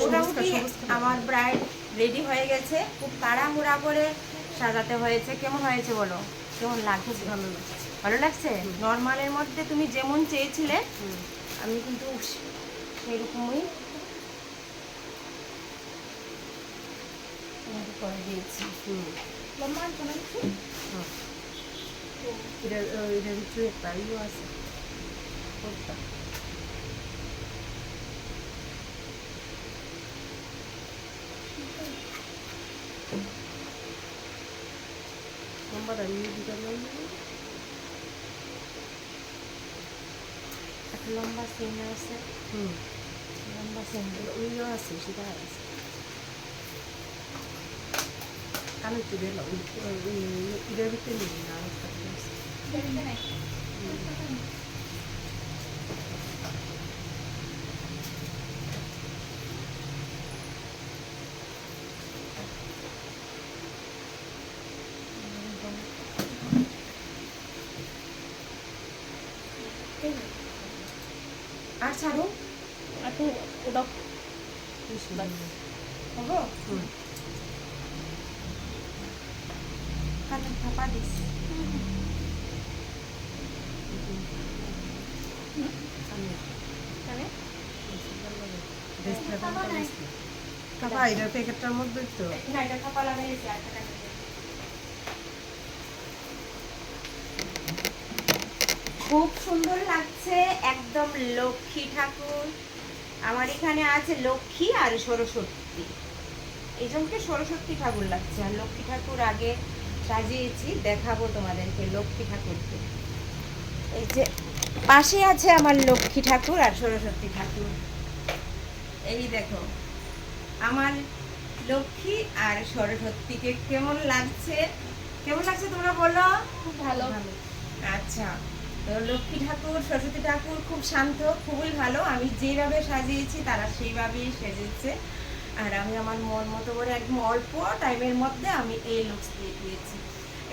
মোটামুটি আমার bride ready হয়ে গেছে। খুব তাড়াহুড়া করে সাজাতে হয়েছে। কেমন হয়েছে বলো? কেমন লাগছে? ভালো লাগছে। ভালো লাগছে? নর্মালের মধ্যে তুমি যেমন চেয়েছিলে আমি কিন্তু সেরকমই করে দিয়েছি। লম্বা এটা এটা হচ্ছে তাইও আছে। নিয়ে দিতে একটা লম্বা সিন আছে হুম লম্বা সিন ওইও আছে সেটা আছে কানে তুলে এলো এটার ভিতরে নিবি না আর একটা ছাড়ো aku udah হব কানে থাপা দিস? কাপা এটার প্যাকেটটার মধ্যে তো। না এটা থাপা লাগাইছি আর একটা কানে দিয়ে। খুব সুন্দর লাগছে একদম লক্ষ্মী ঠাকুর। আমার এখানে আছে লক্ষ্মী আর সরস্বতী। এই জন্যকে সরস্বতী ঠাকুর লাগছে। আর লক্ষ্মী ঠাকুর আগে সাজিয়েছি দেখাবো তোমাদেরকে লক্ষ্মী ঠাকুরকে। এই যে পাশে আছে আমার লক্ষ্মী ঠাকুর আর সরস্বতী ঠাকুর। এই দেখো আমার লক্ষ্মী আর সরস্বতীকে কেমন লাগছে? কেমন লাগছে তোমরা বলো? খুব ভালো। আচ্ছা। লক্ষ্মী ঠাকুর, সরস্বতী ঠাকুর খুব শান্ত, খুবই ভালো। আমি যেভাবে সাজিয়েছি, তারা সেইভাবেই সেজেছে। আর আমি আমার মন মতো করে একদম অল্প টাইমের মধ্যে আমি এই লুকস দিয়ে দিয়েছি।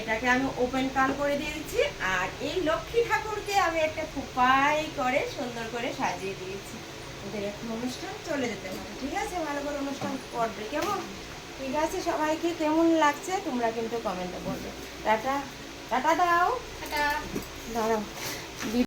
এটাকে আমি ওপেন কাল করে দিয়েছি আর এই লক্ষ্মী ঠাকুরকে আমি একটা খুপাই করে সুন্দর করে সাজিয়ে দিয়েছি। ওদের এখন অনুষ্ঠান চলে যেতে হবে ঠিক আছে? ভালো করে অনুষ্ঠান করবে। কেমন? ঠিক আছে? সবাইকে কেমন লাগছে? তোমরা কিন্তু কমেন্টে বলবে। টাটা। টাটা দাও। দাঁড়াও।